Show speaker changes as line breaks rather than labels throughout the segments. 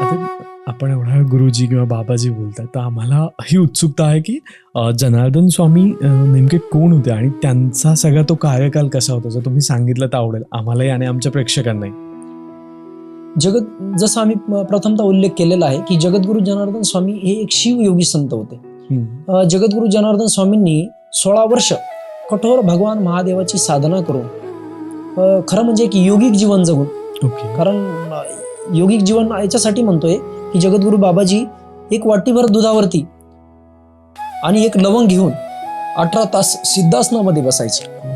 आपण एवढा गुरुजी किंवा बाबाजी बोलताय तर आम्हाला ही उत्सुकता आहे की जनार्दन स्वामी नेमके कोण होते आणि त्यांचा सगळा तो कार्यकाल कसा होता जर तुम्ही सांगितलं तर आवडेल. आम्हालाही आणि आमच्या प्रेक्षकांनाही.
जगत जसं आम्ही प्रथमतः उल्लेख केलेला आहे की जगद्गुरु जनार्दन स्वामी हे एक शिवयोगी संत होते. जगद्गुरु जनार्दन स्वामींनी सोळा वर्ष कठोर भगवान महादेवाची साधना करून खरं म्हणजे एक योगिक जीवन जगून कारण योगिक जीवन याच्यासाठी म्हणतोय की जगद्गुरु बाबाजी एक वाटीभर दुधावरती आणि एक लवंग घेऊन अठरा तास सिद्धासनामध्ये बसायचे.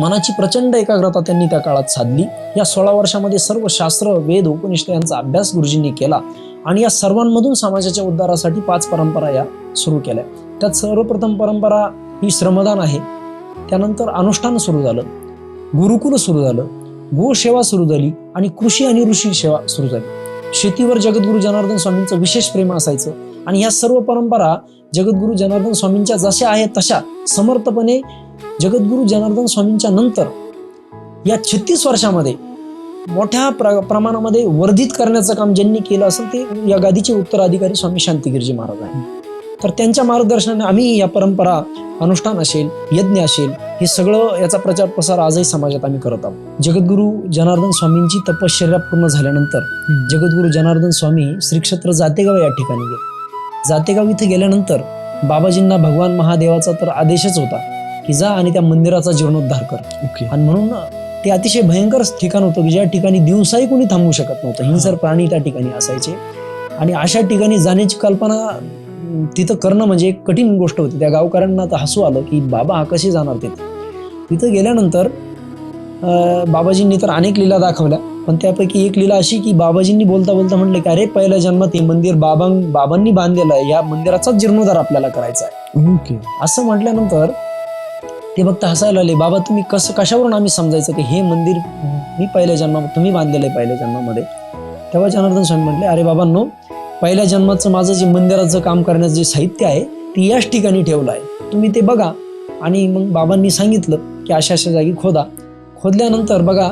मनाची प्रचंड एकाग्रता त्यांनी त्या काळात साधली. या सोळा वर्षामध्ये सर्व शास्त्र वेद उपनिषद यांचा अभ्यास गुरुजींनी केला आणि या सर्वांमधून समाजाच्या उद्धारासाठी पाच परंपरा या सुरू केल्या. त्यात सर्वप्रथम परंपरा ही श्रमदान आहे. त्यानंतर अनुष्ठान सुरू झालं. गुरुकुल सुरू झालं. गोसेवा सुरू झाली आणि कृषी आणि ऋषी सेवा सुरू झाली. शेतीवर जगद्गुरु जनार्दन स्वामींचं विशेष प्रेम असायचं आणि ह्या सर्व परंपरा जगद्गुरु जनार्दन स्वामींच्या जशा आहेत तशा समर्थपणे जगद्गुरु जनार्दन स्वामींच्या नंतर या छत्तीस वर्षामध्ये मोठ्या प्र प्रमाणामध्ये वर्धित करण्याचं काम ज्यांनी केलं असेल ते या गादीचे उत्तराधिकारी स्वामी शांतिगिरीजी महाराज आहेत. तर त्यांच्या मार्गदर्शनाने आम्ही या परंपरा अनुष्ठान असेल यज्ञ असेल हे सगळं याचा प्रचार प्रसार आजही समाजात आम्ही करत आहोत. जगद्गुरु जनार्दन स्वामींची तपश्चर्या पूर्ण झाल्यानंतर जगद्गुरु जनार्दन स्वामी श्री क्षेत्र जातेगाव या ठिकाणी गेले. जातेगाव इथे गेल्यानंतर बाबाजींना भगवान महादेवाचा तर आदेशच होता की जा आणि त्या मंदिराचा जीर्णोद्धार कर.
ओके.
आणि म्हणून ते अतिशय भयंकर ठिकाण होतं की ज्या ठिकाणी दिवसाही कोणी थांबू शकत नव्हतं. हिंसर प्राणी त्या ठिकाणी असायचे. आणि अशा ठिकाणी जाण्याची कल्पना तिथं करणं म्हणजे एक कठीण गोष्ट होती. त्या गावकऱ्यांना तर हसू आलं की बाबा हा कसे जाणार तिथे तिथं गेल्यानंतर बाबाजींनी तर अनेक लीला दाखवल्या पण त्यापैकी एक लीला अशी की बाबाजींनी बोलता बोलता म्हटलं की अरे पहिल्या जन्मात हे मंदिर बाबां बाबांनी बांधलेलं आहे. या मंदिराचाच जीर्णोद्धार आपल्याला करायचा आहे.
ओके.
असं म्हटल्यानंतर ते फक्त हसायला आले बाबा तुम्ही कसं कशावरून आम्ही समजायचं की हे मंदिर मी पहिल्या जन्मात तुम्ही बांधलेलं आहे पहिल्या जन्मामध्ये? तेव्हा जनार्दन स्वामी म्हटले अरे बाबांनो पहिल्या जन्माचं माझं जे मंदिराचं काम करण्याचं जे साहित्य आहे ते याच ठिकाणी ठेवलं आहे. तुम्ही ते बघा आणि मग बाबांनी सांगितलं की अशा अशा जागी खोदा. खोदल्यानंतर बघा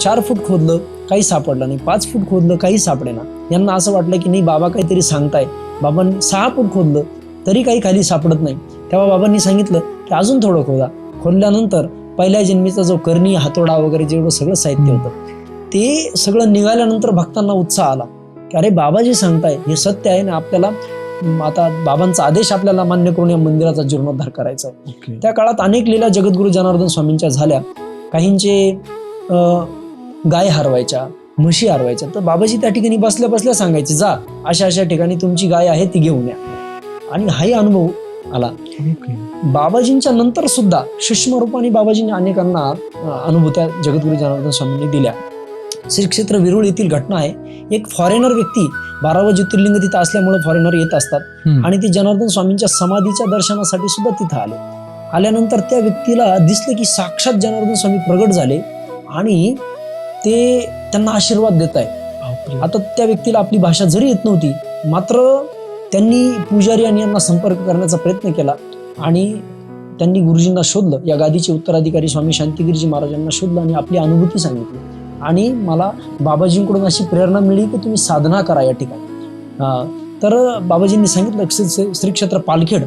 चार फूट खोदलं काही सापडलं नाही. पाच फूट खोदलं काही सापडेना यांना असं वाटलं की नाही बाबा काहीतरी सांगताय. बाबांनी सहा फूट खोदलं तरी काही खाली सापडत नाही. तेव्हा बाबांनी सांगितलं की अजून थोडं खोदा. खोदल्यानंतर पहिल्या जन्मीचा जो करणी हातोडा वगैरे जेवढं सगळं साहित्य होतं ते सगळं निघाल्यानंतर भक्तांना उत्साह आला. की अरे बाबा जे सांगताय हे सत्य आहे ना आपल्याला आता बाबांचा आदेश आपल्याला मान्य करून या मंदिराचा जीर्णोद्धार करायचा आहे.
ओके.
त्या काळात अनेक लीला जगद्गुरु जनार्दन स्वामींच्या झाल्या. काहींचे गाय हरवायच्या म्हशी हरवायच्या. तर बाबाजी त्या ठिकाणी बसल्या बसल्या सांगायचे जा अशा अशा ठिकाणी तुमची गाय आहे ती घेऊन या. आणि हाही अनुभव आला. बाबाजींच्या नंतर सुद्धा सूक्ष्म रूपाने बाबाजींनी अनेकांना अनुभूत्या जगद्गुरु जनार्दन स्वामींनी दिल्या. श्री क्षेत्र विरुळ येथील घटना आहे. एक फॉरेनर व्यक्ती बारावं ज्योतिर्लिंग तिथं असल्यामुळे फॉरेनर येत असतात. आणि ते जनार्दन स्वामींच्या समाधीच्या दर्शनासाठी सुद्धा तिथं आले. आल्यानंतर त्या व्यक्तीला दिसले की साक्षात जनार्दन स्वामी प्रगट झाले आणि ते त्यांना आशीर्वाद देत आहे. आता त्या व्यक्तीला आपली भाषा जरी येत नव्हती मात्र त्यांनी पुजारी आणि यांना संपर्क करण्याचा प्रयत्न केला आणि त्यांनी गुरुजींना शोधलं. या गादीचे उत्तराधिकारी स्वामी शांतिगिरीजी महाराजांना शोधलं आणि आपली अनुभूती सांगितली. आणि मला बाबाजींकडून अशी प्रेरणा मिळली की तुम्ही साधना करा या ठिकाणी. तर बाबाजींनी सांगितलं की श्री- क्षेत्र पालखेड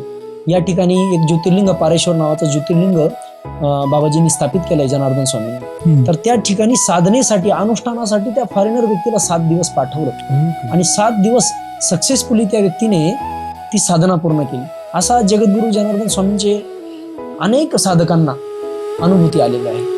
या ठिकाणी एक ज्योतिर्लिंग पारेश्वर नावाचं ज्योतिर्लिंग बाबाजींनी स्थापित केलंय जनार्दन स्वामींनी. तर त्या ठिकाणी साधनेसाठी अनुष्ठानासाठी त्या फॉरेनर व्यक्तीला सात दिवस पाठवलं. आणि सात दिवस सक्सेसफुली त्या व्यक्तीने ती साधना पूर्ण केली. असा जगद्गुरु जनार्दन स्वामींचे अनेक साधकांना अनुभूती आलेली आहे.